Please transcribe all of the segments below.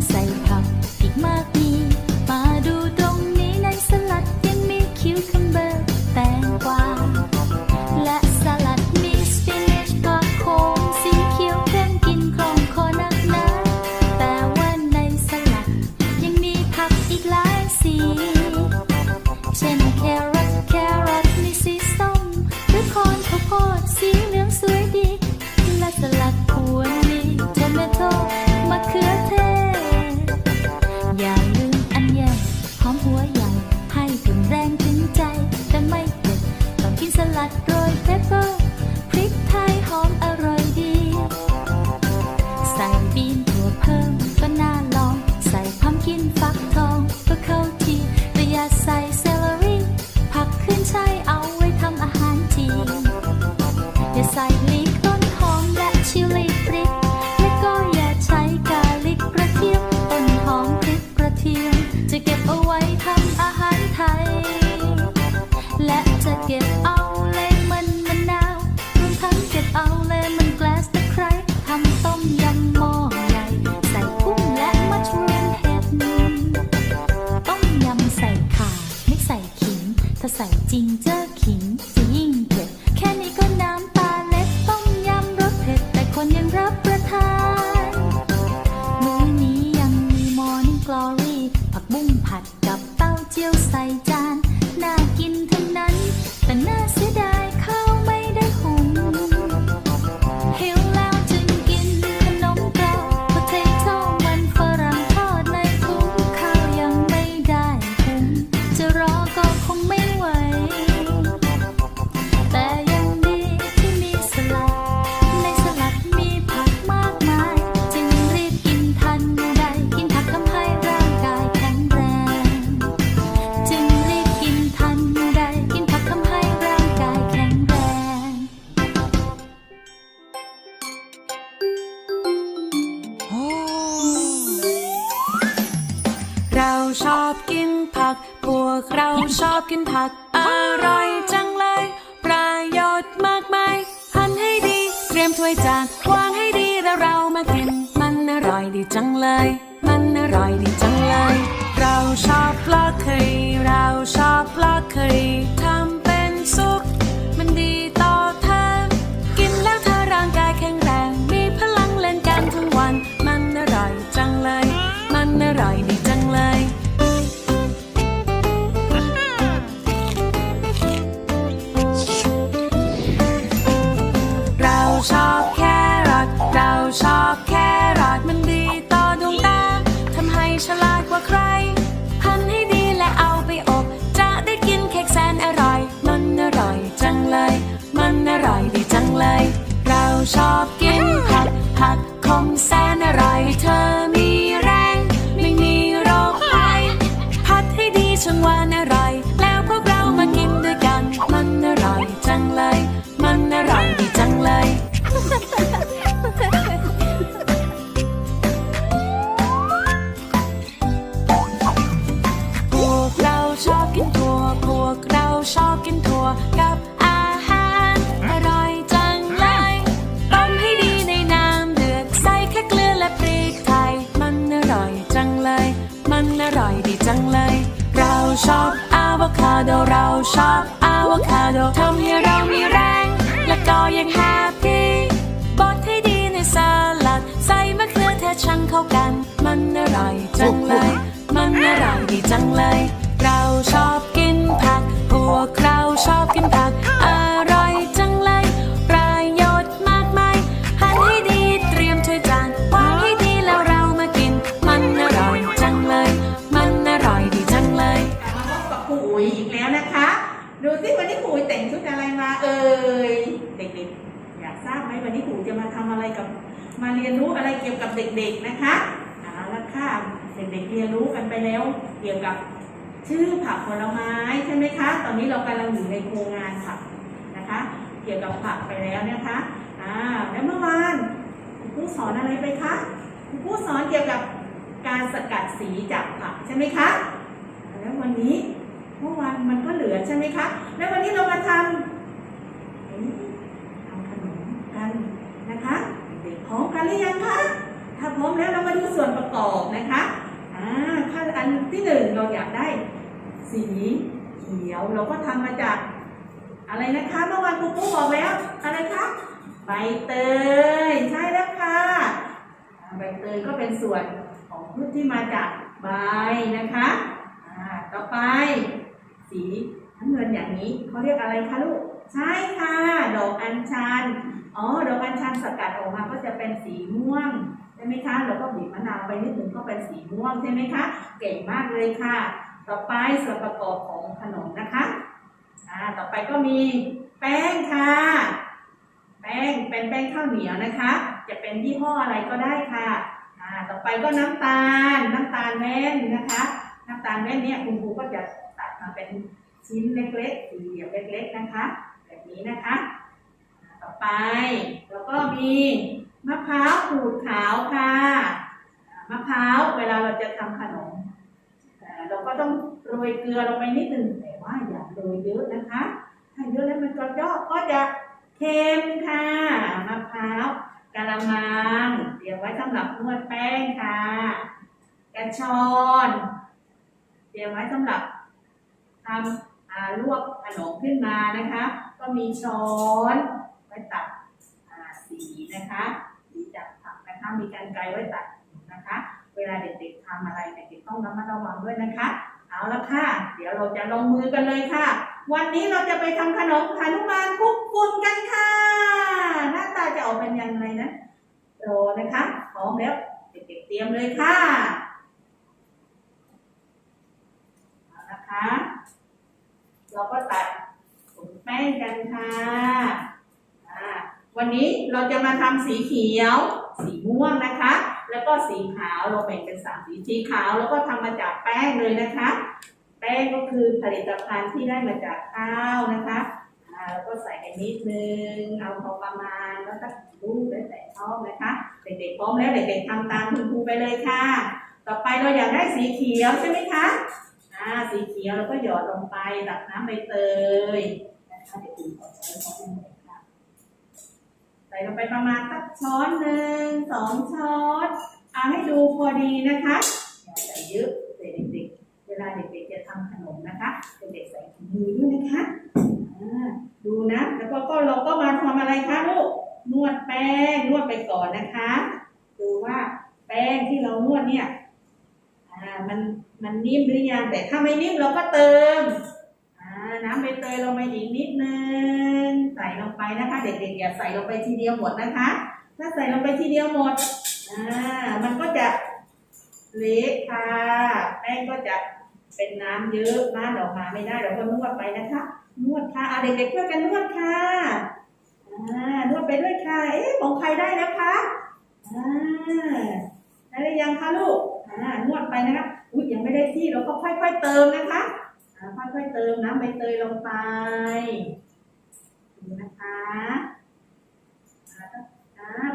say. At roy ชน์มากมายหั่นให้ดี เตรียมถ้วยจานวางให้ดีแล้วเรามากิน มันอร่อยดีจังเลย มันอร่อยดีจังเลย เราชอบปลาเคยเราชอบปลาเคยทำ ชอบอะโวคาโดเราชอบอะโวคาโดทำให้เรามีแรง และก็ยังแฮปปี้บดให้ดีในสลัด ใส่มะเขือเทศช่างเข้ากัน มันอร่อยจังเลย มันอร่อยดีจังเลย เราชอบกินผัก พวกเราชอบกินผัก เอ่ยเด็กๆ อยากทราบไหมวันนี้ครูจะมาทำอะไรกับ มาเรียนรู้อะไรเกี่ยวกับเด็ก ๆนะคะเอาละค่ะเด็กๆเรียนรู้กันไปแล้ว เกี่ยวกับชื่อผักผลไม้ใช่ไหมคะ ตอนนี้เรากำลังอยู่ในโครงงานผักนะคะ เกี่ยวกับผักไปแล้วนะคะอ่าแล้วเมื่อวานครูผู้สอนอะไรไปคะครูผู้สอนเกี่ยวกับการสกัดสีจากผักใช่ไหมคะแล้ววันนี้เมื่อวานมันก็เหลือใช่ไหมคะ แล้ววันนี้เรามาทำ ทำขนมกันนะคะเด็กๆพร้อมกันหรือยังคะถ้าพร้อมแล้วเรามาดูส่วนประกอบนะคะอ่าขั้นอันที่หนึ่งเราอยากได้ สีเขียวเราก็ทำมาจาก อะไรนะคะเมื่อวานครูปุ๊บอกแล้ว อะไรคะใบเตยใช่แล้วค่ะใบเตยก็เป็นส่วนของพืชที่มาจากใบนะคะอ่าต่อไป สีน้ำเงินอย่างนี้เขาเรียกอะไรคะลูก ใช่ค่ะ ดอกอัญชัน อ๋อ ดอกอัญชันสกัดออกมาก็จะเป็นสีม่วงใช่ไหมคะ แล้วก็บีบมะนาวไปนิดหนึ่งก็เป็นสีม่วงใช่ไหมคะ เก่งมากเลยค่ะ ต่อไปส่วนประกอบของขนมนะคะ อ่า ต่อไปก็มีแป้งค่ะ แป้งเป็นแป้งข้าวเหนียวนะคะ จะเป็นยี่ห้ออะไรก็ได้ค่ะ อ่า ต่อไปก็น้ำตาล น้ำตาลแว่นนะคะ น้ำตาลแว่นเนี่ยคุณครูก็จะตัดมาเป็นชิ้นเล็กๆสี่เหลี่ยมเล็ก ๆ นะคะ นี้นะคะ ต่อไป แล้วก็มีมะพร้าวขูดขาวค่ะ มะพร้าวเวลาเราจะทำขนม เราก็ต้องโรยเกลือลงไปนิดหนึ่งแต่ว่าอย่าโรยเยอะนะคะ ถ้าเยอะแล้วมันก็ยอกก็จะเค็มค่ะ มะพร้าวกะละมังเตรียมไว้สำหรับนวดแป้งค่ะ กระชอนเตรียมไว้สำหรับทำลวกขนมขึ้นมานะคะ ก็มีช้อนไว้ตัดสีนะคะสีจากผักนะคะมีการไกรไว้ตัดนะคะ เวลาเด็กๆทำอะไรเด็กๆต้องระมัดระวังด้วยนะคะ เอาละค่ะ เดี๋ยวเราจะลงมือกันเลยค่ะ วันนี้เราจะไปทำขนมขนุมานคุกฝุ่นกันค่ะ หน้าตาจะออกเป็นยังไงนะรอนะคะพร้อมแล้วเด็กๆเตรียมเลยค่ะเอานะคะ เราก็ตัดผงแป้งกันค่ะอ่าวันนี้ เราจะมาทำสีเขียว สีม่วงนะคะ แล้วก็สีขาวเราแบ่งเป็นสามสีสีขาวแล้วก็ทำมาจากแป้งเลยนะคะ แป้งก็คือผลิตภัณฑ์ที่ได้มาจากข้าวนะคะแล้วก็ใส่ไปนิดนึง เอาพอประมาณแล้วก็ลูกแล้วแต่ชอบนะคะเด็กๆพร้อมแล้วเด็กๆทำตามคุณครูไปเลยค่ะ ต่อไปเราอยากได้สีเขียวใช่ไหมคะอ่าสีเขียวเราก็หยอดลงไปตักน้ำใบเตยนะคะเดี๋ยวคุณขอใช้ช้อนหนึ่งค่ะ ใส่ลงไปประมาณสักช้อนหนึ่งสองช้อนเอาให้ดูพอดีนะคะอย่าใส่เยอะเด็กๆเวลาเด็กๆจะทำขนมนะคะเด็กๆใส่ถุงมือด้วยนะคะดูนะแล้วก็เราก็มาทำอะไรคะลูกนวดแป้งนวดไปก่อนนะคะ ดูว่าแป้งที่เรานวดเนี่ยมันมันนิ่มหรือยังแต่ถ้าไม่นิ่มเราก็เติม น้ำใบเตยลงไปอีกนิดนึง ใส่ลงไปนะคะ เด็กๆอย่าใส่ลงไปทีเดียวหมดนะคะ ถ้าใส่ลงไปทีเดียวหมดอ่ามันก็จะเละค่ะแป้งก็จะเป็นน้ำเยอะมากออกมาไม่ได้เราก็นวดไปนะคะ นวดค่ะเด็กๆช่วยกันนวดค่ะอ่านวดไปด้วยค่ะ เอ๊ะของใครได้แล้วคะอ่าได้หรือยังคะลูกอ่านวดไปนะคะอุ้ยยังไม่ได้ที่เราก็ค่อย ๆ เติมนะคะ ค่อยๆเติมน้ำใบเตยลงไปดูนะคะ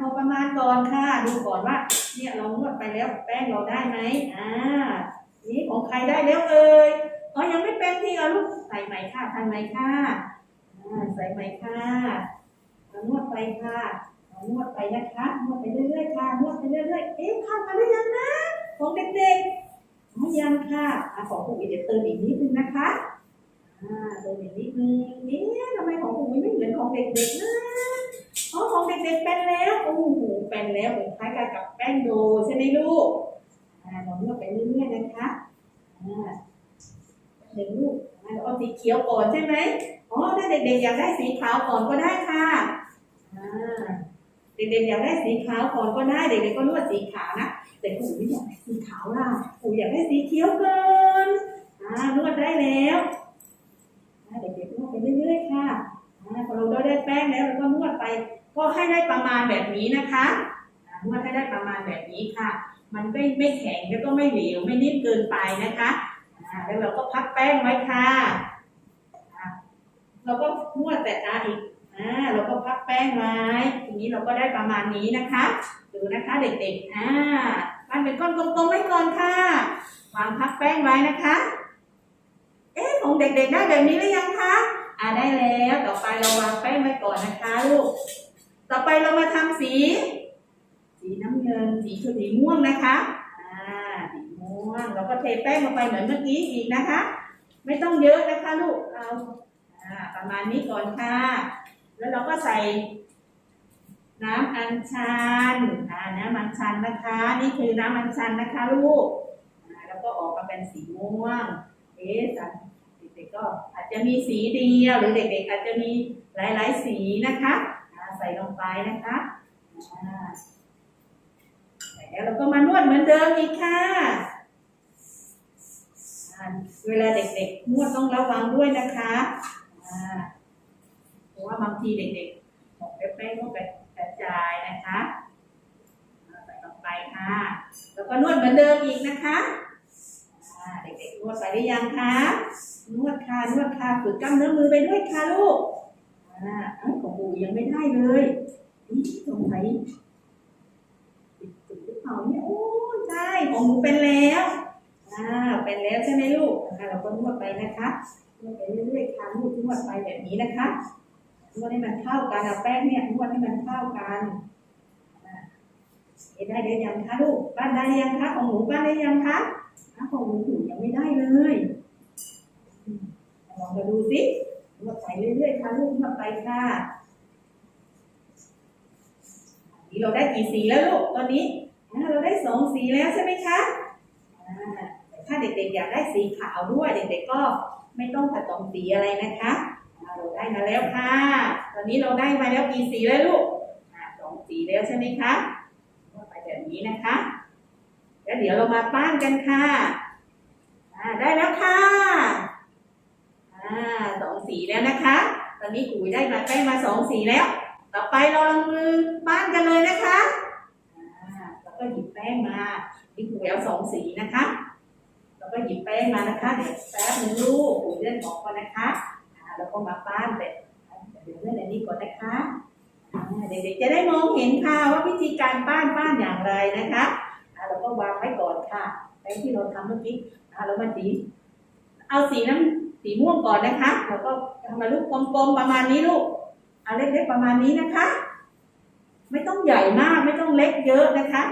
พอประมาณก่อนค่ะ ดูก่อนว่า เนี่ยเรานวดไปแล้วแป้งเราได้ไหมอ่านี่ของใครได้แล้วเอ่ยอ๋อยังไม่เป็นที่เอาลูกใส่ใหม่ค่ะทำใหม่ค่ะอ่าใส่ใหม่ค่ะเอานวดไปค่ะเอานวดไปนะคะนวดไปเรื่อยๆค่ะนวดไปเรื่อยๆเอ๊ะข้ากันหรือยังนะของเด็กๆ อ๋อยังค่ะอของผู้อีเดี๋ยวเติมอีกนิดนึงนะคะเติมอีกนิดนึงเอ๊ะทำไมของผู้อีไม่เหมือนของเด็กๆนะอ๋อของเด็กๆเป็นแล้วโอ้โหเป็นแล้วเหมือนคล้ายกันกับแป้งโดใช่ไหมลูกอ่าเรานวดไปเรื่อยๆนะคะอ่าหนึ่ลูกเราเอาสีเขียวก่อนใช่ไหมอ๋อถ้าเด็กๆอยากได้สีขาวก่อนก็ได้ค่ะเด็กๆอยากได้สีขาวก่อนก็ได้ เด็กๆก็นวดสีขาวนะ แต่ปู่ไม่อยากได้สีขาวล่ะปู่อยากได้สีเขียวเก่อนอ่านวดได้แล้วเด็กๆนวดไปเรื่อยๆค่ะพอเราได้แป้งแล้วเราก็นวดไปก็ให้ได้ประมาณแบบนี้นะคะนวดให้ได้ประมาณแบบนี้ค่ะ มันไม่ไม่แข็งแล้วก็ไม่เหลวไม่นิ่มเกินไปนะคะแล้วเราก็พักแป้งไว้ค่ะเราก็นวดแต่ตาอีกอ่าเราก็พักแป้งไว้ ทีนี้เราก็ได้ประมาณนี้นะคะ ดูนะคะเด็กๆอ่า ปั้นเป็นก้อนกลมๆไว้ก่อนค่ะ วางพักแป้งไว้นะคะ เอ๊ะของเด็กๆได้แบบนี้หรือยังคะอ่าได้แล้วต่อไปเราวางแป้งไว้ก่อนนะคะลูก ต่อไปเรามาทำสี สีน้ำเงินสีคือสีม่วงนะคะอ่าสีม่วงเราก็เทแป้งลงไปเหมือนเมื่อกี้อีกนะคะ ไม่ต้องเยอะนะคะลูกเอาอ่าประมาณนี้ก่อนค่ะ แล้วเราก็ใส่ น้ำอัญชันอ่าน้ำอัญชันนะคะ นี่คือน้ำอัญชันนะคะลูกอ่าแล้วก็ออกมาเป็นสีม่วง เอ๊ะเด็กๆก็อาจจะมีสีเดียวหรือเด็กๆอาจจะมีหลายๆสีนะคะอ่าใส่ลงไปนะคะอ่าใส่แล้วเราก็มานวดเหมือนเดิมอีกค่ะอ่าเวลาเด็กๆนวดต้องระวังด้วยนะคะอ่าเพราะว่าบางทีเด็กๆของแป้งๆก็ กระจายนะคะใส่ลงไปค่ะ แล้วก็นวดเหมือนเดิมอีกนะคะเด็กๆนวดไปได้ยังคะนวดค่ะนวดค่ะฝึกกล้ามเนื้อมือไปด้วยค่ะลูกอ่าเอ้ยของปู่ยังไม่ได้เลยนี่สงสัยติดติดหรือเปล่าเนี่ยโอ้ใช่ของหนูเป็นแล้วอ่าเป็นแล้วใช่ไหมลูกอ่าเราก็นวดไปนะคะนวดไปเรื่อยๆค่ะลูกนวดไปแบบนี้นะคะ นวดให้มันเข้ากันเอาแป้งเนี่ยนวดให้มันเข้ากันเอ๊ะได้หรือยังคะลูกบ้านได้ยังคะของหนูบ้านได้ยังคะของหนูถูยังไม่ได้เลยลองมาดูสินวดไปเรื่อยๆค่ะลูกนวดไปค่ะนนี้เราได้กี่สีแล้วลูกตอนนี้เราได้สองสีแล้วใช่ไหมคะถ้าเด็กๆอยากได้สีขาวด้วย เด็กๆก็ไม่ต้องผสมสีอะไรนะคะ เราได้มาแล้วค่ะ ตอนนี้เราได้มาแล้วกี่สีแล้วลูกสองสีแล้วใช่ไหมคะนวดไปแบบนี้นะคะ แล้วเดี๋ยวเรามาปั้นกันค่ะได้แล้วค่ะสองสีแล้วนะคะ ตอนนี้กุ๋ยได้มาได้มาสองสีแล้ว ต่อไปเราลงมือปั้นกันเลยนะคะแล้วก็หยิบแป้งมานี่กุ๋ยเอาสองสีนะคะแล้วก็หยิบแป้งมานะคะเดี๋ยวแป๊บนึงลูกกุ๋ยเลื่อนของก่อนนะคะ แล้วก็มาปั้นแต่เดี๋ยวเลื่อนอันนี้ก่อนนะคะเด็กๆจะได้มองเห็นค่ะว่าวิธีการปั้นปั้นอย่างไรนะคะอ่าเราก็วางไว้ก่อนค่ะแป้งที่เราทำเมื่อกี้อ่าเรามาสีเอาสีน้ำสีม่วงก่อนนะคะเราก็ทำมาลูกกลมๆประมาณนี้ลูกเอาเล็กๆประมาณนี้นะคะ ไม่ต้องใหญ่มากไม่ต้องเล็กเยอะนะคะ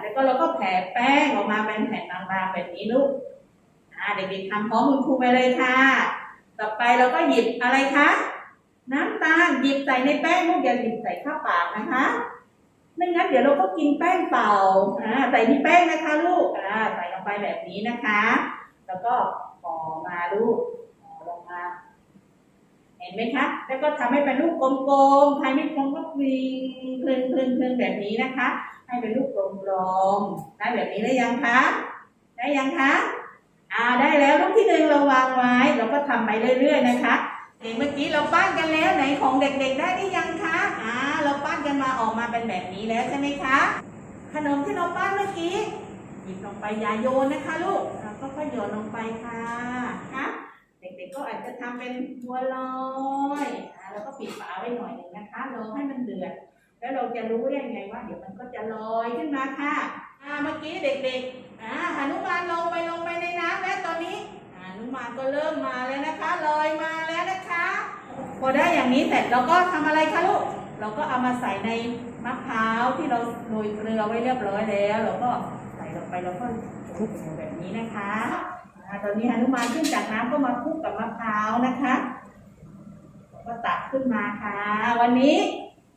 แล้วก็เราก็แผ่แป้งออกมาเป็นแผ่นบางๆแบบนี้ลูกเด็กๆทำพร้อมคุณครูไปเลยค่ะ ต่อไปเราก็หยิบอะไรคะ น้ำตาลหยิบใส่ในแป้งลูกอย่าหยิบใส่ข้าวปากนะคะไม่งั้นเดี๋ยวเราก็กินแป้งเปล่าอ่าใส่ที่แป้งนะคะลูกอ่าใส่ลงไปแบบนี้นะคะ แล้วก็ห่อมาลูกห่อลงมา เห็นไหมคะ แล้วก็ทำให้เป็นลูกกลมๆใครไม่กลมก็คลิงคลึงคลึงคลึงแบบนี้นะคะ ให้เป็นลูกกลมๆได้แบบนี้ได้ยังคะ ได้ยังคะ อ่าได้แล้วลูกที่หนึ่งเราวางไว้ เราก็ทำไปเรื่อย ๆ นะคะเห็นเมื่อกี้เราปั้นกันแล้วไหนของเด็กๆได้หรือยังคะอ่าเราปั้นกันมาออกมาเป็นแบบนี้แล้วใช่ไหมคะ ขนมที่เราปั้นเมื่อกี้หยิบลงไปอย่าโยนนะคะลูกแล้วก็ค่อยโยนลงไปค่ะคะเด็กๆก็อาจจะทำเป็นบัวลอยอ่าแล้วก็ปิดฝาไว้หน่อยหนึ่งนะคะรอให้มันเดือดแล้วเราจะรู้ได้ไงว่า เดี๋ยวมันก็จะลอยขึ้นมาค่ะอ่าเมื่อกี้เด็กๆ อ่าหนุมานลงไปลงไปในน้ำแล้วตอนนี้อ่าหนุมานก็เริ่มมาแล้วนะคะลอยมาแล้วนะคะพอได้อย่างนี้เสร็จเราก็ทำอะไรคะลูกเราก็เอามาใส่ในมะพร้าวที่เราโรยเกลือไว้เรียบร้อยแล้ว เราก็ใส่ลงไปแล้วก็คลุกแบบนี้นะคะตอนนี้หนุมานขึ้นจากน้ำก็มาคลุกกับมะพร้าวนะคะก็ตักขึ้นมาค่ะ วันนี้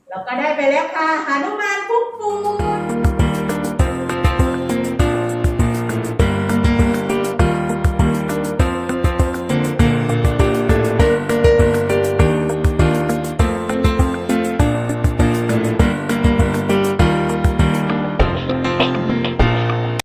เราก็ได้ไปแล้วค่ะหนุมานคุกปู